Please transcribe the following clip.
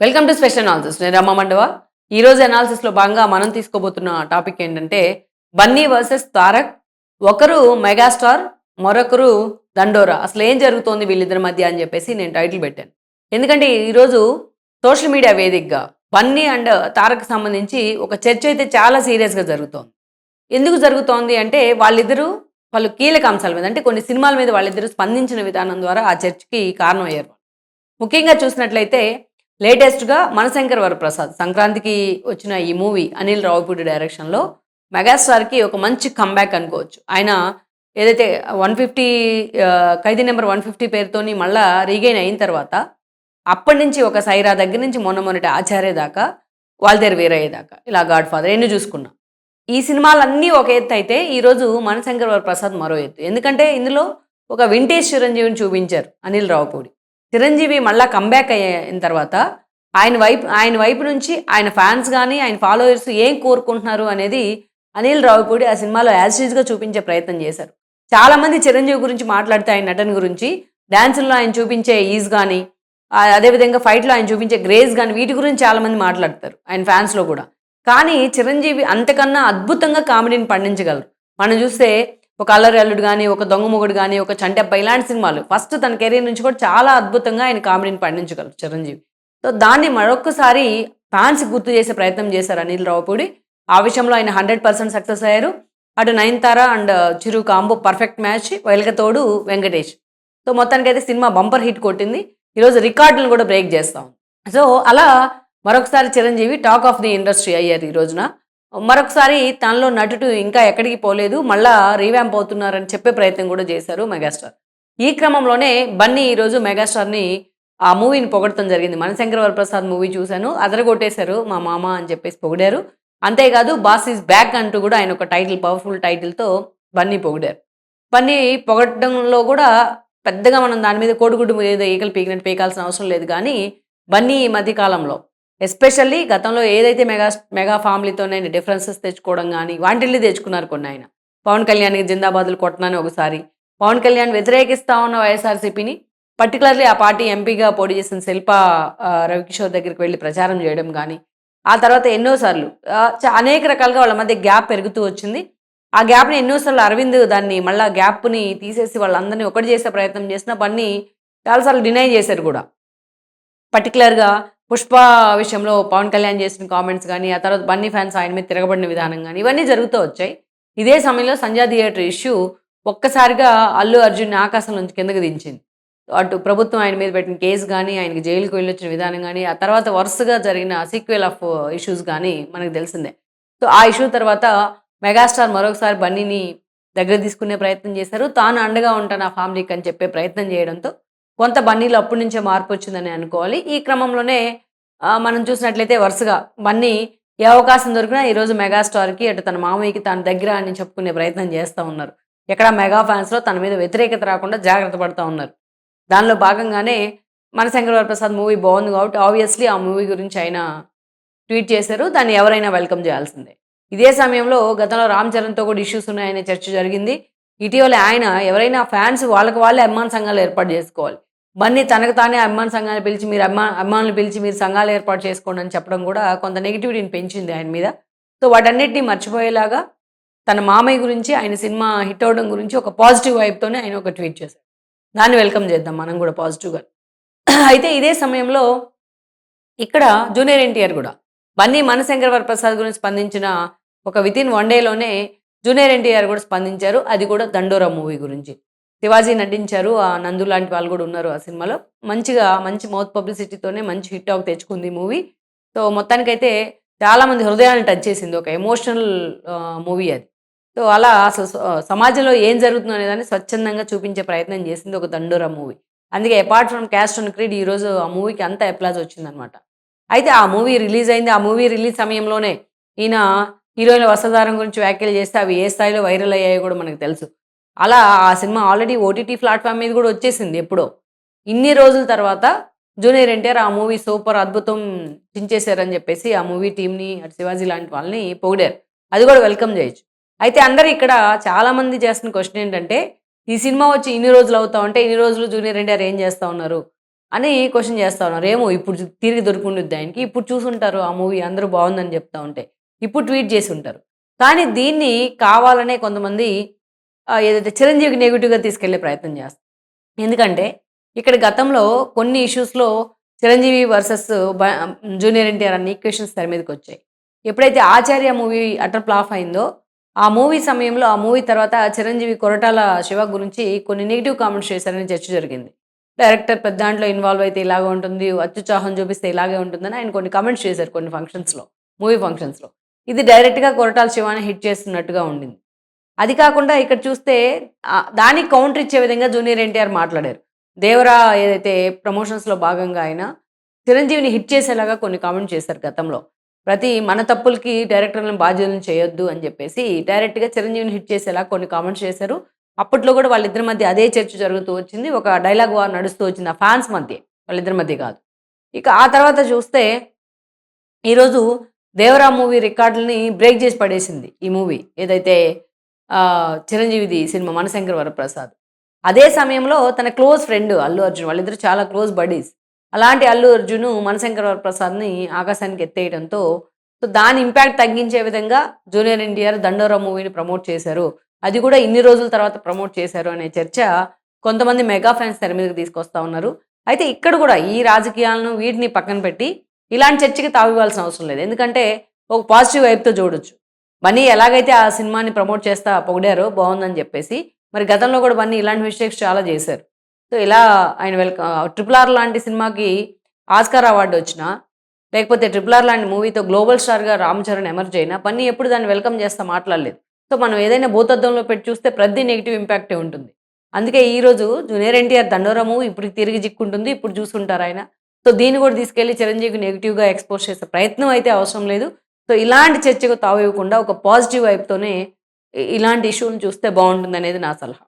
Welcome to special analysis నేను రమ్మ మండవ. ఈరోజు అనాలిసిస్లో భాగంగా మనం తీసుకోబోతున్న టాపిక్ ఏంటంటే బన్నీ వర్సెస్ తారక్ ఒకరు మెగాస్టార్ మరొకరు దండోరా. అసలు ఏం జరుగుతోంది వీళ్ళిద్దరి మధ్య అని చెప్పేసి నేను టైటిల్ పెట్టాను. ఎందుకంటే ఈరోజు సోషల్ మీడియా వేదికగా బన్నీ అండ్ తారక్ సంబంధించి ఒక చర్చ అయితే చాలా సీరియస్గా జరుగుతోంది. ఎందుకు జరుగుతోంది అంటే వాళ్ళిద్దరూ వాళ్ళు కీలక అంశాల మీద అంటే కొన్ని సినిమాల మీద వాళ్ళిద్దరూ స్పందించిన విధానం ద్వారా ఆ చర్చకి కారణం అయ్యారు ముఖ్యంగా చూసినట్లయితే లేటెస్ట్గా మనశంకర్ వరప్రసాద్ సంక్రాంతికి వచ్చిన ఈ మూవీ అనిల్ రావుపూడి డైరెక్షన్లో మెగాస్టార్కి ఒక మంచి కంబ్యాక్ అనుకోవచ్చు. ఆయన ఏదైతే one fifty Khaidi number one fifty పేరుతోని మళ్ళా రీగైన్ అయిన తర్వాత అప్పటి నుంచి ఒక సైరా దగ్గర నుంచి మొన్న మొన్నటి ఆచార్య దాకా వాళ్ళ దగ్గర వీరయ్య దాకా ఇలా గాడ్ ఫాదర్ ఎన్ని చూసుకున్నా. ఈ సినిమాలన్నీ ఒక ఎత్తు అయితే ఈరోజు మనశంకర్ వరప్రసాద్ మరో ఎత్తు. ఎందుకంటే ఇందులో ఒక వింటేజ్ చిరంజీవిని చూపించారు అనిల్ రావుపూడి. చిరంజీవి మళ్ళా కంబ్యాక్ అయిన తర్వాత ఆయన వైపు ఆయన వైపు నుంచి ఆయన ఫ్యాన్స్ కానీ ఆయన ఫాలోవర్స్ ఏం కోరుకుంటున్నారు అనేది అనిల్ రావుపూడి ఆ సినిమాలో యాజిటీస్గా చూపించే ప్రయత్నం చేశారు. చాలామంది చిరంజీవి గురించి మాట్లాడితే ఆయన నటన గురించి డ్యాన్సుల్లో ఆయన చూపించే ఈజ్ కానీ అదేవిధంగా ఫైట్లో ఆయన చూపించే గ్రేజ్ కానీ వీటి గురించి చాలామంది మాట్లాడతారు ఆయన ఫ్యాన్స్లో కూడా. కానీ చిరంజీవి అంతకన్నా అద్భుతంగా కామెడీని పండించగలరు. మనం చూస్తే ఒక అల్లరి అల్లుడు కానీ ఒక దొంగ మొగుడు కానీ ఒక చంటెప్ప ఇలాంటి సినిమాలు. ఫస్ట్ తన కెరీర్ నుంచి కూడా చాలా అద్భుతంగా ఆయన కామెడీని పండించగలరు చిరంజీవి. సో దాన్ని మరొకసారి ఫ్యాన్స్ గుర్తు చేసే ప్రయత్నం చేశారు అనిల్ రావుపూడి. ఆ విషయంలో ఆయన హండ్రెడ్ పర్సెంట్ సక్సెస్ అయ్యారు. అటు Nayanthara and Chiru combo perfect match వెలకతోడు Venkatesh. So మొత్తానికైతే సినిమా బంపర్ హిట్ కొట్టింది. ఈరోజు రికార్డులను కూడా బ్రేక్ చేస్తాం. సో అలా మరొకసారి Chiranjeevi talk of the industry అయ్యారు ఈ రోజున. మరొకసారి తనలో నటుడు ఇంకా ఎక్కడికి పోలేదు మళ్ళా రీవ్యాంప్ అవుతున్నారని చెప్పే ప్రయత్నం కూడా చేశారు మెగాస్టార్. ఈ క్రమంలోనే బన్నీ ఈరోజు మెగాస్టార్ని ఆ మూవీని పొగడటం జరిగింది. మనశంకర వరప్రసాద్ మూవీ చూశాను అదరగొట్టేశారు మా మామ అని చెప్పేసి పొగిడారు. అంతేకాదు బాస్ ఈజ్ బ్యాక్ అంటూ కూడా ఆయన ఒక టైటిల్ పవర్ఫుల్ టైటిల్తో బన్నీ పొగిడారు. బన్నీ పొగడంలో కూడా పెద్దగా మనం దాని మీద కోడిగుడ్డు మీద ఈకలు పీకినట్టు పీకాల్సిన అవసరం లేదు కానీ బన్నీ ఈ మధ్య కాలంలో ఎస్పెషల్లీ గతంలో ఏదైతే మెగా మెగా ఫ్యామిలీతోనే డిఫరెన్సెస్ తెచ్చుకోవడం కానీ వాటిల్ని తెచ్చుకున్నారు కొన్ని ఆయన పవన్ కళ్యాణ్కి జిందాబాద్లు కొట్టనని ఒకసారి. పవన్ కళ్యాణ్ వ్యతిరేకిస్తా ఉన్న వైఎస్ఆర్సీపీని పర్టికులర్లీ ఆ పార్టీ ఎంపీగా పోటీ చేసిన శిల్ప రవికిషోర్ దగ్గరికి వెళ్ళి ప్రచారం చేయడం కానీ ఆ తర్వాత ఎన్నోసార్లు అనేక రకాలుగా వాళ్ళ మధ్య గ్యాప్ పెరుగుతూ వచ్చింది. ఆ గ్యాప్ని ఎన్నోసార్లు అరవింద్ దాన్ని మళ్ళీ గ్యాప్ని తీసేసి వాళ్ళందరినీ ఒకటి చేసే ప్రయత్నం చేసిన పని చాలాసార్లు డినై చేశారు కూడా. పర్టికులర్గా పుష్ప విషయంలో పవన్ కళ్యాణ్ చేసిన కామెంట్స్ కానీ ఆ తర్వాత బన్నీ ఫ్యాన్స్ ఆయన మీద తిరగబడిన విధానం కానీ ఇవన్నీ జరుగుతూ వచ్చాయి. ఇదే సమయంలో సంజయ్ థియేటర్ ఇష్యూ ఒక్కసారిగా అల్లు అర్జున్ ఆకాశం నుంచి కిందకు దించింది. అటు ప్రభుత్వం ఆయన మీద పెట్టిన కేసు కానీ ఆయనకి జైలుకు వెళ్ళొచ్చిన విధానం కానీ ఆ తర్వాత వరుసగా జరిగిన సీక్వెల్ ఆఫ్ ఇష్యూస్ కానీ మనకు తెలిసిందే. సో ఆ ఇష్యూ తర్వాత మెగాస్టార్ మరొకసారి బన్నీని దగ్గర తీసుకునే ప్రయత్నం చేశారు. తాను అండగా ఉంటాను ఆ ఫ్యామిలీకి అని చెప్పే ప్రయత్నం చేయడంతో కొంత బన్నీలో అప్పటి నుంచే మార్పు వచ్చిందని అనుకోవాలి. ఈ క్రమంలోనే మనం చూసినట్లయితే వరుసగా బన్నీ ఏ అవకాశం దొరికినా ఈరోజు మెగాస్టార్కి అటు తన మామయ్యకి తన దగ్గర అని చెప్పుకునే ప్రయత్నం చేస్తూ ఉన్నారు. ఎక్కడ మెగా ఫ్యాన్స్లో తన మీద వ్యతిరేకత రాకుండా జాగ్రత్త పడుతూ ఉన్నారు. దానిలో భాగంగానే మన శంకర్ ప్రసాద్ మూవీ బాగుంది కాబట్టి ఆబ్వియస్లీ ఆ మూవీ గురించి ఆయన ట్వీట్ చేశారు. దాన్ని ఎవరైనా వెల్కమ్ చేయాల్సిందే. ఇదే సమయంలో గతంలో రామ్ చరణ్తో కూడా ఇష్యూస్ ఉన్నాయనే చర్చ జరిగింది. ఇటీవల ఆయన ఎవరైనా ఫ్యాన్స్ వాళ్ళకి వాళ్ళే అభిమాన సంఘాలు ఏర్పాటు చేసుకోవాలి. బన్నీ తనకు తానే అభిమాన సంఘాలు పిలిచి మీరు అభిమా అభిమానులు పిలిచి మీరు సంఘాలు ఏర్పాటు చేసుకోండి అని చెప్పడం కూడా కొంత నెగిటివిటీని పెంచింది ఆయన మీద. సో వాటన్నిటిని మర్చిపోయేలాగా తన మామయ్య గురించి ఆయన సినిమా హిట్ అవడం గురించి ఒక పాజిటివ్ వైపుతోనే ఆయన ఒక ట్వీట్ చేశారు. దాన్ని వెల్కమ్ చేద్దాం మనం కూడా పాజిటివ్గా అయితే ఇదే సమయంలో ఇక్కడ జూనియర్ ఎన్టీఆర్ కూడా బన్నీ మనశంకర్ వరప్రసాద్ గురించి స్పందించిన ఒక వితిన్ వన్ డేలోనే జూనియర్ ఎన్టీఆర్ కూడా స్పందించారు. అది కూడా దండోరా మూవీ గురించి. శివాజీ నటించారు. ఆ నందు లాంటి వాళ్ళు కూడా ఉన్నారు ఆ సినిమాలో. మంచిగా మంచి మౌత్ పబ్లిసిటీతోనే మంచి హిట్ అవుట్ తెచ్చుకుంది మూవీ సో మొత్తానికైతే చాలామంది హృదయాన్ని టచ్ చేసింది. ఒక ఎమోషనల్ మూవీ అది. సో అలా అసలు సమాజంలో ఏం జరుగుతుందో అనేదాన్ని స్వచ్ఛందంగా చూపించే ప్రయత్నం చేసింది ఒక దండోరా మూవీ అందుకే apart from caste and creed ఈరోజు ఆ మూవీకి అంత అప్లాజ్ వచ్చిందనమాట అయితే ఆ మూవీ రిలీజ్ అయింది. ఆ మూవీ రిలీజ్ సమయంలోనే ఈయన హీరోయిన్ వస్త్రధారం గురించి వ్యాఖ్యలు చేస్తే అవి ఏ స్థాయిలో వైరల్ అయ్యాయో కూడా మనకు తెలుసు. అలా ఆ సినిమా ఆల్రెడీ ఓటీటీ ప్లాట్ఫామ్ మీద కూడా వచ్చేసింది ఎప్పుడో. ఇన్ని రోజుల తర్వాత జూనియర్ ఎన్టీఆర్ ఆ మూవీ సూపర్ అద్భుతం చించేశారని చెప్పేసి ఆ మూవీ టీంని అటు శివాజీ లాంటి వాళ్ళని పొగిడారు. అది కూడా వెల్కమ్ చేయొచ్చు. అయితే అందరు ఇక్కడ చాలామంది చేస్తున్న క్వశ్చన్ ఏంటంటే ఈ సినిమా వచ్చి ఇన్ని రోజులు అవుతా ఉంటే ఇన్ని రోజులు జూనియర్ ఎన్టీఆర్ ఏం చేస్తూ ఉన్నారు? అని క్వశ్చన్ చేస్తూ ఉన్నారు. ఏమో ఇప్పుడు తిరిగి దొరుకుంటుంది ఆయనకి. ఇప్పుడు చూసుంటారు ఆ మూవీ అందరూ బాగుందని చెప్తా ఉంటే. ఇప్పుడు ట్వీట్ చేసి ఉంటారు. కానీ దీన్ని కావాలనే కొంతమంది ఏదైతే చిరంజీవికి నెగిటివ్గా తీసుకెళ్ళే ప్రయత్నం చేస్తారు ఎందుకంటే ఇక్కడ గతంలో కొన్ని ఇష్యూస్లో చిరంజీవి వర్సెస్ జూనియర్ ఎన్టీఆర్ అన్ని ఈక్వేషన్స్ తెర మీదకి వచ్చాయి. ఎప్పుడైతే ఆచార్య మూవీ అటర్ ఫ్లాప్ అయిందో ఆ మూవీ సమయంలో ఆ మూవీ తర్వాత చిరంజీవి కొరటాల శివ గురించి కొన్ని నెగిటివ్ కామెంట్స్ చేశారని చర్చ జరిగింది. డైరెక్టర్ పెద్ద దాంట్లో ఇన్వాల్వ్ అయితే ఇలాగే ఉంటుంది అత్యుత్సాహం చూపిస్తే ఇలాగే ఉంటుందని ఆయన కొన్ని కామెంట్స్ చేశారు కొన్ని ఫంక్షన్స్లో మూవీ ఫంక్షన్స్లో ఇది డైరెక్ట్గా కొరటాల శివాని హిట్ చేస్తున్నట్టుగా ఉండింది. అది కాకుండా ఇక్కడ చూస్తే దానికి కౌంటర్ ఇచ్చే విధంగా జూనియర్ ఎన్టీఆర్ మాట్లాడారు. దేవరా ఏదైతే ప్రమోషన్స్లో భాగంగా ఆయన చిరంజీవిని హిట్ చేసేలాగా కొన్ని కామెంట్ చేశారు గతంలో. ప్రతి మన తప్పులకి డైరెక్టర్లను బాధ్యులను చేయొద్దు అని చెప్పేసి డైరెక్ట్గా చిరంజీవిని హిట్ చేసేలా కొన్ని కామెంట్స్ చేశారు. అప్పట్లో కూడా వాళ్ళిద్దరి మధ్య అదే చర్చ జరుగుతూ వచ్చింది. ఒక డైలాగ్ వార్ నడుస్తూ వచ్చింది ఆ ఫ్యాన్స్ మధ్య వాళ్ళిద్దరి మధ్య కాదు. ఇక ఆ తర్వాత చూస్తే ఈరోజు దేవరా మూవీ రికార్డులని బ్రేక్ చేసి పడేసింది ఈ మూవీ ఏదైతే చిరంజీవిది సినిమా మనశంకర్ వరప్రసాద్. అదే సమయంలో తన క్లోజ్ ఫ్రెండ్ అల్లు అర్జున్ వాళ్ళిద్దరు చాలా క్లోజ్ బడీస్. అలాంటి అల్లు అర్జున్ మనశంకర్ వరప్రసాద్ని ఆకాశానికి ఎత్తేయడంతో సో దాని ఇంపాక్ట్ తగ్గించే విధంగా జూనియర్ ఎన్టీఆర్ దండోరా మూవీని ప్రమోట్ చేశారు. అది కూడా ఇన్ని రోజుల తర్వాత ప్రమోట్ చేశారు అనే చర్చ కొంతమంది మెగా ఫ్యాన్స్ తెర మీదకి తీసుకొస్తా ఉన్నారు. అయితే ఇక్కడ కూడా ఈ రాజకీయాలను వీటిని పక్కన పెట్టి ఇలాంటి చర్చకి తావివ్వాల్సిన అవసరం లేదు. ఎందుకంటే ఒక పాజిటివ్ వైపుతో చూడొచ్చు బన్నీ ఎలాగైతే ఆ సినిమాని ప్రమోట్ చేస్తా పొగిడారో బాగుందని చెప్పేసి మరి గతంలో కూడా బన్నీ ఇలాంటి మిస్టేక్స్ చాలా చేశారు. సో ఇలా ఆయన వెల్కమ్ ట్రిపుల్ ఆర్ లాంటి సినిమాకి ఆస్కార్ అవార్డు వచ్చినా లేకపోతే ట్రిపుల్ ఆర్ లాంటి మూవీతో గ్లోబల్ స్టార్గా రామ్ చరణ్ ఎమర్జ్ అయినా బన్నీ ఎప్పుడు దాన్ని వెల్కమ్ చేస్తా మాట్లాడలేదు. సో మనం ఏదైనా భూతద్దంలో పెట్టి చూస్తే ప్రతి నెగిటివ్ ఇంపాక్టే ఉంటుంది. అందుకే ఈరోజు జూనియర్ ఎన్టీఆర్ దండోరా మూవీ ఇప్పుడు తిరిగి చిక్కుంటుంది ఇప్పుడు చూసుకుంటారు ఆయన. సో దీన్ని కూడా తీసుకెళ్ళి చిరంజీవికి నెగిటివ్గా ఎక్స్పోజ్ చేసే ప్రయత్నం అయితే అవసరం లేదు. సో ఇలాంటి చర్చకు తావు ఒక పాజిటివ్ వైపుతోనే ఇలాంటి ఇష్యూని చూస్తే బాగుంటుంది అనేది నా సలహా.